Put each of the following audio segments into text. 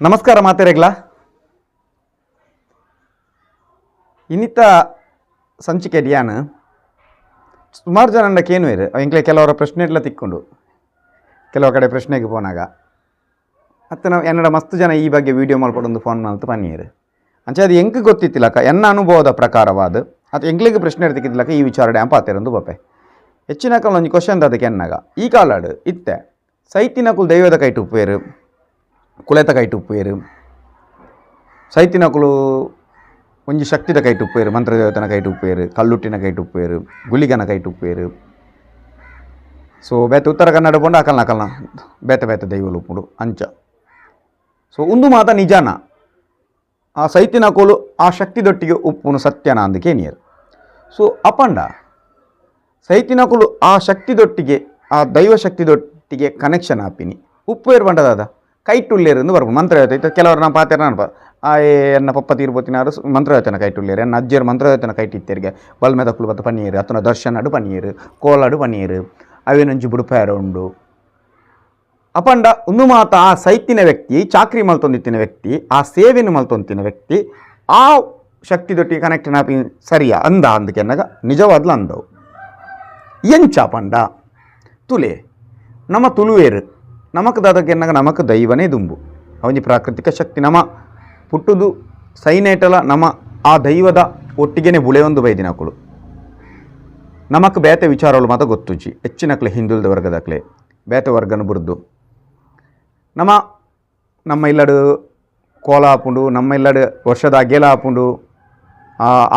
ನಮಸ್ಕಾರ ಮಾತೆರೆಗ್ಲ ಇನ್ನಿತ್ತ ಸಂಚಿಕೆ ಡ್ಯಾನ್ ಸುಮಾರು ಜನ ಕೇನು ಇರು. ಎಂಕ್ಲೆ ಕೆಲವರ ಪ್ರಶ್ನೆ ಎಲ್ಲ ತಿಕ್ಕೊಂಡು. ಕೆಲವು ಕಡೆ ಪ್ರಶ್ನೆಗೆ ಪೋನಾಗ ಮತ್ತು ನಾವು ಎನ್ನಡ ಮಸ್ತ್ ಜನ ಈ ಬಗ್ಗೆ ವೀಡಿಯೋ ಮಾಡ್ಕೊಡೊಂದು ಫೋನ್ ಮಾಡ್ತು ಪನ್ನೀರು ಅಂಚೆ ಅದು ಎಂಕ್ ಗೊತ್ತಿತ್ತಿಲ್ಲಕ ಎನ್ನ ಅನುಭವದ ಪ್ರಕಾರವಾದ ಅದು. ಎಂಕ್ಲಿಗೆ ಪ್ರಶ್ನೆ ಇರ್ತಿಕ್ಕಿದ್ಲಕ ಈ ವಿಚಾರ ಡ್ಯಾಂಪ್ ಪಾತೆರಂದು ಬಪ್ಪೆ ಹೆಚ್ಚಿನ ಕಾಲ ಒಂದು ಕ್ವಶನ್ ಅದಕ್ಕೆ ಎನ್ನಾಗ. ಈ ಕಾಲಾಡು ಇತ್ತೆ. ಸೈತಿನ ಕುಲ್ ದೈವದ ಕೈಟ್ ಉಪ್ಪೇರು ಕುಳೆತ ಕೈಟ್ ಉಪ್ಪೇರು ಸೈತಿನ ಒಂಜಿ ಶಕ್ತಿದ ಕೈಟ್ ಉಪ್ಪೇರು ಮಂತ್ರದೇವತನ ಕೈಟ್ ಉಪ್ಪೇರು ಕಲ್ಲುಟ್ಟಿನ ಕೈಟ್ ಉಪ್ಪೇರು ಗುಲಿಗನ ಕೈಟ್ ಉಪ್ಪೇರು ಸೊ, ಬೇತೆ ಉತ್ತರ ಕನ್ನಡ ಪಂಡು ಅಕಲ್ನ ಅಕಲ್ನ ಬೇತೆ ಬೇತೆ ದೈವಲು ಉಪ್ಪುಡು ಅಂಚ. ಸೊ ಒಂದು ಮಾತ ನಿಜಾನ. ಆ ಸೈತಿನ ಕೋಲು ಆ ಶಕ್ತಿದೊಟ್ಟಿಗೆ ಉಪ್ಪುನು ಸತ್ಯನ ಅಂದಕ್ಕೆ ನೀರು ಸೊ, ಅಪಂಡ, ಸೈತಿನ ಕೋಲು ಆ ಶಕ್ತಿದೊಟ್ಟಿಗೆ, ಆ ದೈವ ಶಕ್ತಿದೊಟ್ಟಿಗೆ ಕನೆಕ್ಷನ್ ಆಪಿನಿ. ಉಪ್ಪು ಏರು ಕೈಟುಲ್ಲೇರು ಬರ್ಬೋದು. ಮಂತ್ರ ಹೇಳ್ತೈತೆ ಕೆಲವರು ನಮ್ಮ ಪಾತ್ರ ನೆನಪ ಆ ಎನ್ನ ಪಪ್ಪ ತೀರ್ಬೋತಿನಾರು ಮಂತ್ರ ಹೇಳ್ತಾನೆ ಕೈಟುಲ್ಲೇರು ಎನ್ನ ಅಜ್ಜಿಯರು ಮಂತ್ರ ಹೇಳ್ತಾನೆ ಕೈಟಿತ್ತೇರಿಗೆ. ಬಲ್ಮೆ ತಕ್ಕಲು ಬತ್ತ ಪನ್ನೀರು, ಅತನ ದರ್ಶನ ಅಡು ಪನ್ನೀರು, ಕೋಲಾಡು ಪನ್ನೀರು, ಅವೇನಂಜಿ ಬುಡುಪಾರ ಉಂಡು. ಅಪಂಡ ಒಂದು ಮಾತ ಆ ಸೈತಿನ ವ್ಯಕ್ತಿ, ಚಾಕ್ರಿ ಮಲ್ತೊಂದಿತ್ತಿನ ವ್ಯಕ್ತಿ, ಆ ಸೇವೆಯನ್ನು ಮಲ್ತೊಂದಿತ್ತಿನ ವ್ಯಕ್ತಿ, ಆ ಶಕ್ತಿ ಶಕ್ತಿದೊಟ್ಟಿಗೆ ಕನೆಕ್ಟನ್ ಆಪಿ ಸರಿಯಾ? ಅಂದ ಅಂದಕ್ಕೆ ಅನ್ನಗ ನಿಜವಾದ್ಲು ಅಂದವು ಎಂಚ ಪಂಡ ತುಲೆ. ನಮ ತುಳುವೇರು ನಮಕ್ ದಾದಕ್ಕೆ ಎನ್ನಗ ನಮಕ್ ದೈವನೇ ದುಂಬು. ಅವನಿ ಪ್ರಾಕೃತಿಕ ಶಕ್ತಿ ನಮ. ಪುಟ್ಟುದು ಸೈನೇಟಲ ನಮ. ಆ ದೈವದ ಒಟ್ಟಿಗೆನೆ ಬುಳೆಯೊಂದು ಬೈದಿನಕುಳು ನಮಕ್ ಬೇತೆ ವಿಚಾರಗಳು ಮಾತ್ರ ಗೊತ್ತುಜಿ ಹೆಚ್ಚಿನಕ್ಲೆ ಹಿಂದುಳಿದ ವರ್ಗದಕ್ಲೆ ಬೇತೆ ವರ್ಗನ ಬುರ್ದು. ನಮ, ನಮ್ಮ ಇಲ್ಲಡು ಕೋಲ ಹಾಪುಂಡು, ನಮ್ಮ ಇಲ್ಲಡು ವರ್ಷದ ಗೆಲ ಹಾಪುಂಡು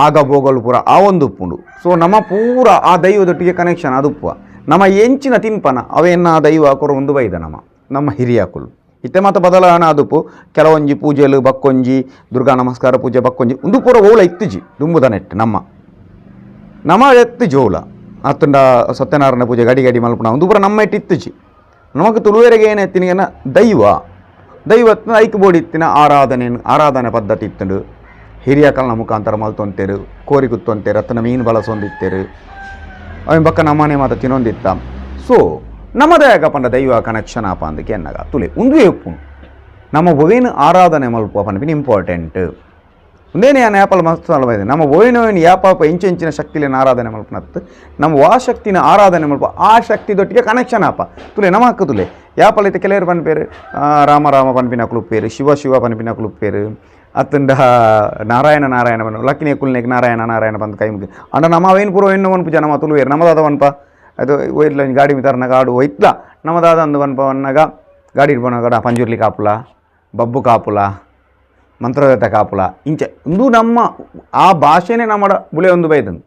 ಆಗ ಬೋಗಲು ಪೂರ ಆ ಒಂದು ಉಪ್ಪುಂಡು. ಸೊ ನಮ್ಮ ಪೂರ ಆ ದೈವದೊಟ್ಟಿಗೆ ಕನೆಕ್ಷನ್ ಅದು ಉಪ್ಪು ನಮ್ಮ ಎಂಚಿನ ತಿನ್ಪನ ಅವೆನ್ನ ದೈವ ಕೊರ ಒಂದು ಬೈದ ನಮ್ಮ ನಮ್ಮ ಹಿರಿಯಕುಲು ಇತ್ತೆ ಮಾತ ಬದಲಾವಣೆ ಆದುಪು, ಕೆಲವೊಂಜಿ ಪೂಜೆಲು ಬಕ್ಕೊಂಜಿ ದುರ್ಗಾ ನಮಸ್ಕಾರ ಪೂಜೆ ಬಕ್ಕೊಂಜಿ ಒಂದು ಪೂರ ಓಳ ಇತ್ತುಜಿ, ದುಂಬುದ ನೆಟ್ಟು ನಮ್ಮ. ನಮ ಎತ್ತು ಜೋಲ ಅತ್ತುಂಡ ಸತ್ಯನಾರಾಯಣ ಪೂಜೆ ಗಡಿ ಗಡಿ ಮಲ್ಪಣ, ಒಂದು ಪೂರ ನಮ್ಮ ಇಟ್ಟು ಇತ್ತುಜಿ. ನಮಗೆ ತುಳುವೆರೆಗೆ ಏನು ದೈವ. ದೈವತ್ನ ಐಕ್ ಬೋಡಿ ಇತ್ತಿನ ಆರಾಧನೆ ಆರಾಧನೆ ಪದ್ಧತಿ ಇತ್ತುಂಡು. ಹಿರಿಯ ಕಾಲನ ಮುಖಾಂತರ ಮಲ್ತೊಂತೇರು, ಕೋರಿ ಕುತ್ತೊಂತೇರು ಅತ್ತನ ಮೀನು ಬಳಸೊಂದಿತ್ತೇರು. ಅವನ್ ಬಕ್ಕ ನಮ್ಮನೆ ಮಾತ ತಿನ್ನೊಂದಿತ್ತ. ಸೊ ನಮ್ಮದೇ ಪಂಡ ದೈವ ಕನೆಕ್ಷನ್ ಆಪ ಅಂದಕ್ಕೆ ಎನ್ನಗ ತುಲೆ, ಒಂದು ಎಪ್ಪು ನಮ್ಮ ಒವೇನು ಆರಾಧನೆ ಮಲ್ಪ ಪನ್ಪಿನ ಇಂಪಾರ್ಟೆಂಟ್ ಒಂದೇನೇ ಆ ನ್ಯಾಪಲ್ ಮಸ್ತ್ ಅಲ್ವೈದೆ ನಮ್ಮ ಯಾಪ ಯಾಪಾಪ ಇಂಚೆಂಚಿನ ಶಕ್ತಿಲಿನ ಆರಾಧನೆ ಮಲ್ಪನತ್ತು ನಮ್ಮ ವಾ ಶಕ್ತಿನ ಆರಾಧನೆ ಮಲ್ಪ ಆ ಶಕ್ತಿದೊಟ್ಟಿಗೆ ಕನೆಕ್ಷನ್ ಆಪ. ತುಲೆ, ನಮ್ಮ ಹಕ್ಕು ತುಲೆ ಯಾಪಲ್ ಐತೆ ಕೆಲವರು ಪನ್ಪೇರು ರಾಮ ರಾಮ ಪನ್ಪಿನ ಕುಲುಪ್ಪೇರು ಶಿವ ಶಿವ ಪನ್ಪಿನ ಕುಲುಪ್ಪೇರು ಅತ್ತಂಡ ನಾರಾಯಣ ನಾರಾಯಣ ಬನ್ನು ಲಕ್ಕಿನಿ ಕುಲ್ನೆಗ್ ನಾರಾಯಣ ನಾರಾಯಣ ಬಂದು ಕೈ ಮುಗಿ ಅಂಡ ನಮ್ಮ ಅವೇನು ಪೂರ ಎನ್ನು ಒನ್ಪು ಜನ ನಮ್ಮ ತುಳುವೇರು ನಮ್ಮದಾದ ಒನ್ಪ ಅದು ಒಯ್ಲ ಗಾಡಿ ಮಿತಾರನಾಗ ಆಡು ಒಯ್ತ್ಲ ನಮ್ಮದಾದ ಅಂದು ಒನ್ಪ ಒನ್ನಾಗ ಗಾಡಿ ಇಡ್ಬೋನಾಗ ಪಂಜುರ್ಲಿ ಕಾಪುಲ ಬಬ್ಬು ಕಾಪುಲ ಮಂತ್ರವೇತ ಕಾಪುಲ ಇಂಚೆ ಒಂದು ನಮ್ಮ ಆ ಭಾಷೆನೇ ನಮ್ಮಡ ಬುಳೆ ಒಂದು ಬೈದಂದು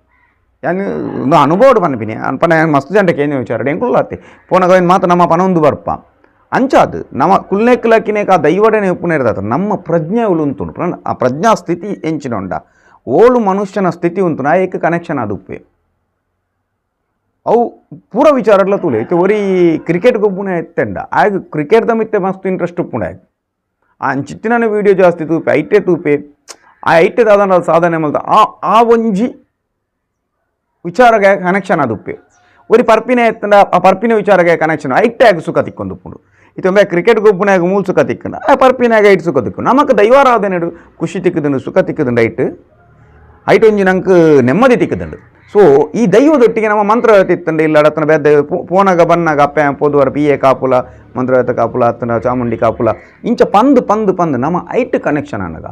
ಯಾನ್ ಒಂದು ಅನುಭವ ಪನ್ಪಿನಿ ಅನ್ಪನ ಮಸ್ತ್ ಜನಕ್ಕೆ ಏನು ವಿಚಾರ ಎಂಕುಲ್ಲಾತಿ ಪೋನಾಗ ಏನು ಮಾತು ನಮ್ಮ ಪನ ಒಂದು ಬರ್ಪ ಅಂಚಾದು ನಮ್ಮ ಕುಲ್ನೆಕ್ಲಕ್ಕಿನೇಕ ಆ ದೈವಡನೆ ಉಪ್ಪುನ ಇರ್ತದೆ ನಮ್ಮ ಪ್ರಜ್ಞೆ ಉಲು ಉಂಟು ಪ್ರ- ಆ ಪ್ರಜ್ಞಾ ಸ್ಥಿತಿ ಎಂಚಿನೊಂಡ ಓಳು ಮನುಷ್ಯನ ಸ್ಥಿತಿ ಉಂಟು ನಾ ಏಕ ಕನೆಕ್ಷನ್ ಅದು ಉಪ್ಪೆ ಅವು ಪೂರ ವಿಚಾರಡ್ಲ ತುಲೆ ಐತೆ ಒರಿ ಕ್ರಿಕೆಟ್ ಗೊಬ್ಬುನೆ ಎತ್ತೆಂಡ ಆಗ ಕ್ರಿಕೆಟ್ ಮಿತ್ತೆ ಮಸ್ತ್ ಇಂಟ್ರೆಸ್ಟ್ ಉಪ್ಪುಂಡ ಆಗ ಆ ಅಂಚಿತ್ತಿನ ವೀಡಿಯೋ ಜಾಸ್ತಿ ತೂಪೆ ಐಟೆ ತೂಪೆ ಆ ಐಟೆ ಸಾಧನ ಸಾಧನೆ ಮಲ್ತ ಆ ಆ ಒಂಜಿ ವಿಚಾರಗೆ ಕನೆಕ್ಷನ್ ಅದು ಉಪ್ಪೆ ಒರಿ ಪರ್ಪಿನ ಎತ್ತಂಡ ಆ ಪರ್ಪಿನ ವಿಚಾರಗೆ ಕನೆಕ್ಷನ್ ಐಟೆ ಆಗ ಸುಖ ತಿಕ್ಕೊಂಡು ಉಪ್ಪುಂಡು ಇತ್ತೊಮ್ಮೆ ಕ್ರಿಕೆಟ್ ಗೊಬ್ಬನಾಗ ಮೂಲ ಸುಖ ತಿಕ್ಕನ. ಪರ್ಪಿನಾಗ ಐಟ್ ಸುಖ ತಿಕ್ಕು ನಮಕ್ ದೈವಾರಾಧನೆ ಖುಷಿ ತಿಕ್ಕದಂಡು, ಸುಖ ತಿಕ್ಕದಂಡು ಐಟ್. ಐಟ್ ಒಂಜಿ ನಂಗೆ ನೆಮ್ಮದಿ ತಿಕ್ಕದಂಡು. ಸೊ, ಈ ದೈವದೊಟ್ಟಿಗೆ ನಮ್ಮ ಮಂತ್ರ ತಿತ್ತಂಡು, ಇಲ್ಲ ಅತ್ತನ ಬೇದ ಪೋನಾಗ ಬನ್ನಾಗ ಅಪ್ಪ ಪೋದುವರ ಪಿ ಎ ಕಾಪುಲ, ಮಂತ್ರವೇತ ಕಾಪುಲ, ಅತ್ತನ, ಚಾಮುಂಡಿ ಕಾಪುಲ, ಇಂಚ ಪಂದು ಪಂದು ಪಂದು ನಮ್ಮ ಐಟ್ ಕನೆಕ್ಷನ್ ಅನ್ನಗ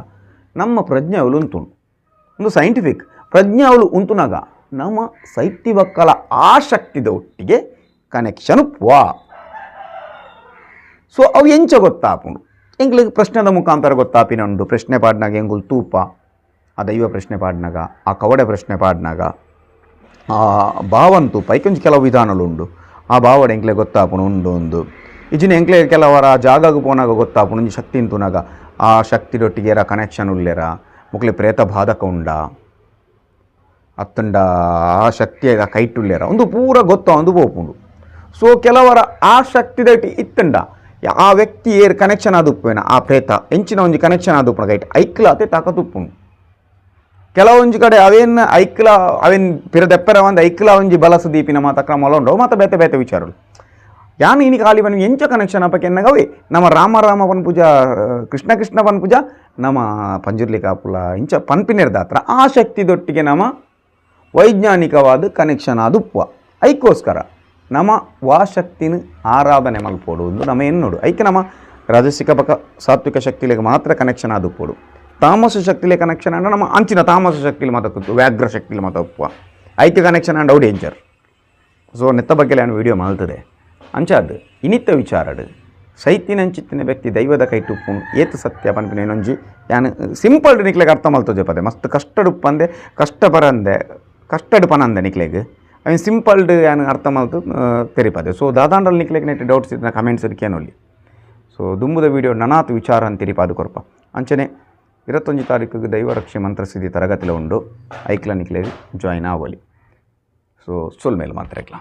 ನಮ್ಮ ಪ್ರಜ್ಞೆ ಅವಳು ಉಂಟು ಒಂದು ಸೈಂಟಿಫಿಕ್ ಪ್ರಜ್ಞೆ ಅವಳು ಉಂಟುನಾಗ ನಮ್ಮ ಸೈತಿವಕ್ಕಲ ಆ ಶಕ್ತಿದ ಒಟ್ಟಿಗೆ ಕನೆಕ್ಷನ್ ವಾ ಸೊ ಅವು ಎಂಚ ಗೊತ್ತಾಪುಂಡು ಎಂಗ್ಲಿಗೆ ಪ್ರಶ್ನೆದ ಮುಖಾಂತರ ಗೊತ್ತಾಪಿನುಂಡು ಪ್ರಶ್ನೆ ಪಾಡ್ನಾಗ ಎಂಗುಲ್ ತೂಪ ಆ ದೈವ ಪ್ರಶ್ನೆ ಪಾಡ್ನಾಗ ಆ ಕವಡೆ ಪ್ರಶ್ನೆ ಪಾಡ್ನಾಗ ಆ ಭಾವಂತು ಪೈಕೊಂಜಿ ಕೆಲವು ವಿಧಾನಗಳುಂಡು ಆ ಭಾವಡೆ ಎಂಕ್ಲೆ ಗೊತ್ತಾಪುನು ಉಂಡು ಒಂದು ಇಜಿನ ಎಂಕ್ಲೆ ಕೆಲವರ ಜಾಗಕ್ಕೆ ಪೋನಾಗ ಗೊತ್ತಾಪುನು ಒಂಜಿ ಶಕ್ತಿ ಇಂತುನಾಗ ಆ ಶಕ್ತಿದೊಟ್ಟಿಗೆರ ಕನೆಕ್ಷನ್ ಉಲ್ಲೆರ ಮುಕ್ಲೆ ಪ್ರೇತ ಬಾಧಕ ಉಂಡ ಅತ್ತಂಡ ಆ ಶಕ್ತಿಯಾಗ ಕೈಟುಲ್ಲೆರ ಒಂದು ಪೂರ ಗೊತ್ತ ಒಂದು ಪೋಪುಂಡು ಸೊ ಕೆಲವರ ಆ ಶಕ್ತಿದೊಟ್ಟಿ ಇತ್ತಂಡ ಆ ವ್ಯಕ್ತಿ ಏರ್ ಕನೆಕ್ಷನ್ ಆದುಪ್ಪೇನ ಆ ಪ್ರೇತ ಎಂಚಿನ ಒಂಜಿ ಕನೆಕ್ಷನ್ ಆದುಪ್ಪನ ಗೈಟ್, ಐಕ್ಲ ಅತೆ ತಾಕತುಪ್ಪುಂಡು ಕೆಲವೊಂಜಿ ಕಡೆ ಅವೇನ್ ಐಕ್ಲ, ಅವೇನ್ ಪಿರ ದೆಪ್ಪರ ಒಂದು ಐಕ್ಲ ಒಂಜಿ ಬಲಸ ದೀಪಿನ ಮಾತ ಕ್ರಮಲ ಉಂಡು ಮಾತ ಬೇತೆ ಬೇತೆ ವಿಚಾರಗಳು. ಯಾನ್ ಇನಿ ಖಾಲಿ ಬನ್ನಿ, ಎಂಚ ಕನೆಕ್ಷನ್ ಅಪ್ಪ ಕೆನ್ನಗವೆ ನಮ್ಮ ರಾಮ ರಾಮ ಪನ್ ಪೂಜಾ, ಕೃಷ್ಣ ಕೃಷ್ಣ ಪನ್ ಪೂಜಾ, ನಮ್ಮ ಪಂಜುರ್ಲಿ ಕಾಪುಲ ಇಂಚ ಪನ್ಪಿನಿರ್ದಾತ್ರ ಆ ಶಕ್ತಿದೊಟ್ಟಿಗೆ ನಮ್ಮ ವೈಜ್ಞಾನಿಕವಾದ ಕನೆಕ್ಷನ್ ಆದುಪ್ಪ ಉಪ್ಪ ನಮ್ಮ ವಾಶಕ್ತಿನ ಆರಾಧನೆ ಮಲ್ಪೋಡು ಒಂದು ನಮ್ಮ ನೋಡು. ಐಕೆ ನಮ್ಮ ರಾಜಸಿಕ ಪಕ ಸಾತ್ವಿಕ ಶಕ್ತಿಲಿಗೆ ಮಾತ್ರ ಕನೆಕ್ಷನ್ ಅದು ಪೋಡು. ತಾಮಸ ಶಕ್ತಿಲೆ ಕನೆಕ್ಷನ್ ಅಂದ್ರೆ ನಮ್ಮ ಅಂಚಿನ ತಾಮಸ ಶಕ್ತಿಲಿ ಮಾತಾಡ್ತು ವ್ಯಾಘ್ರ ಶಕ್ತಿಲಿ ಮಾತ ಉಪ್ಪುವ ಐಕ್ಯ ಕನೆಕ್ಷನ್ ಆ್ಯಂಡ್ ಅವು ಡೇಂಜರ್ ಸೊ ನೆತ್ತ ಬಗ್ಗೆ ನಾನು ವಿಡಿಯೋ ಮಲ್ತದೆ. ಅಂಚಾದ್ ಇನಿತ್ತ ಸೈತಿನ ಸೈತಿನಂಚಿತ್ತಿನ ವ್ಯಕ್ತಿ ದೈವದ ಕೈ ತುಪ್ಪುನು, ಏತು ಸತ್ಯ ಪನ್ಪಿನ ಏನೊಂಜಿ ಯಾನು ಸಿಂಪಲ್ ನಿಕ್ಲೆಗೆ ಅರ್ಥ ಮಾಡ್ತದೆ ಪದೆ. ಮಸ್ತ್ ಕಷ್ಟಡುಪ್ಪಂದೆ ಕಷ್ಟ ಬರಂದೆ ಕಷ್ಟಡು ನಿಕ್ಲೆಗ್. ಸಿಂಪಲ್ಡ್ ಯಾನ್ ಅರ್ಥ ಮಲ್ತು ತೆರಿಪದೆ. ಸೊ ದಾದಾಂಡ್ರಲ್ಲಿ ನಿಕ್ಲೆಗ್ ನೆಟ್ ಡೌಟ್ಸ್ ಇದ್ದ ಕಮೆಂಟ್ಸ್ ಕೇನೊಲ್ಲಿ ಸೊ ದುಂಬುದ ವಿಡಿಯೋ ನನಾತ್ ವಿಚಾರ ಅಂತ ತಿರಿಪಾದು ಕೊರಪ. ಅಂಚನೆ, ಇರತ್ತೊಂಜಿ ತಾರೀಕಿಗೆ ದೈವರಕ್ಷೆ ಮಂತ್ರಸಿದ್ಧಿ ತರಗತಿಲ ಉಂಡು. ಐಕ್ಲ ನಿಕ್ಲೆಗ್ ಜಾಯ್ನ್ ಆವಲಿ ಸೊ ಸುಲ್ ಮೇಲೆ ಮಾತ್ರ ಐಕ್ಲ